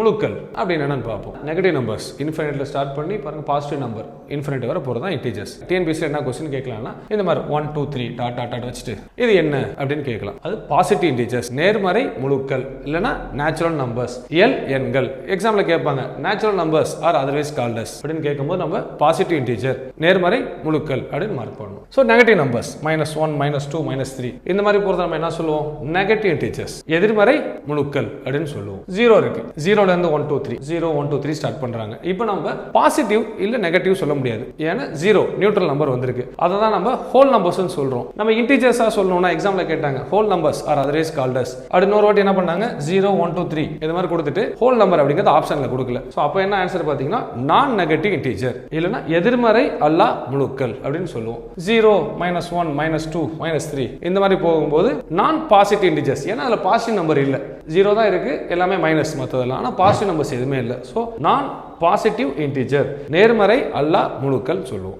முழுக்கள். அப்படின்னு என்னன்னு பார்ப்போம். நெகட்டிவ் நம்பர்ஸ் இன்ஃபினிட்ல ஸ்டார்ட் பண்ணி பாருங்க பாசிட்டிவ் நம்பர் இன்ஃபினிட் வர போகிறது தான் இன்டீஜர்ஸ் டிஎன்பிசி என்ன கொஸ்டின் கேட்கலாம்னா இந்த மாதிரி one two three dot dot dot வச்சுட்டு இது என்ன அப்படின்னு கேட்கலாம். அது பாசிட்டிவ் இன்டீஜர்ஸ் நேர்மறை முழுக்கள் இல்லைனா நேச்சுரல் நம்பர்ஸ் எல் எண்கள். எக்ஸாம்பிள் கேட்பாங்க natural numbers are otherwise called அப்படின்னு கேட்கும்போது நம்ம பாசிட்டிவ் இன்டீஜர் நேர்மறை முழுக்கள் அப்படின்னு மார்க் பண்ணணும். So negative numbers minus one minus two minus three இந்த மாதிரி போகிறது நம்ம என்ன சொல்லுவோம்? நெகட்டிவ் இன்டீஜர்ஸ் எதிர்மறை முழுக்கள் அப்படின்னு சொல்லுவோம். ஜீரோ இருக்கு. ஜீரோ இருந்து one two three zero one two three start பண்றாங்க. இப்போ நம்ம பாசிட்டிவ் இல்ல நெகட்டிவ் சொல்ல முடியாது. ஏன்னா ஜீரோ நியூட்ரல் நம்பர் வந்திருக்கு. அதை தான் நம்ம ஹோல் நம்பர்ஸ் சொல்றோம். நம்ம இன்டீஜர்ஸாக சொல்லணும்னா எக்ஸாம்ல கேட்டாங்க whole numbers are otherwise called அப்படி இன்னொரு வாட்டி என்ன பண்ணாங்க? ஜீரோ ஒன் டூ த்ரீ இது மாதிரி கொடுத்துட்டு ஹோல் நம்பர் அப்படிங்கிறது ஆப்ஷன்ல கொடுக்கல. ஸோ அப்போ என்ன ஆன்சர் பார்த்தீங்கன்னா நான் நெகட்டிவ் இன்டீஜர் இல்லைன்னா எதிர்மறை அல்லா முழுக்கள் அப்படின்னு சொல்லுவோம். Zero minus one minus two minus three இந்த மாதிரி போகும்போது நான் பாசிட்டிவ் இன்டிஜர்ஸ் ஏன்னா அதில் பாசிட்டிவ் நம்பர் இல்லை. ஜீரோ தான் இருக்கு எல்லாமே மைனஸ் மற்றதெல்லாம் ஆனால் பாசிட்டிவ் நம்பர்ஸ் எதுவுமே இல்லை. ஸோ நான் பாசிட்டிவ் இன்டிஜர் நேர்மறை அல்லா முழுக்கள் சொல்லுவோம்.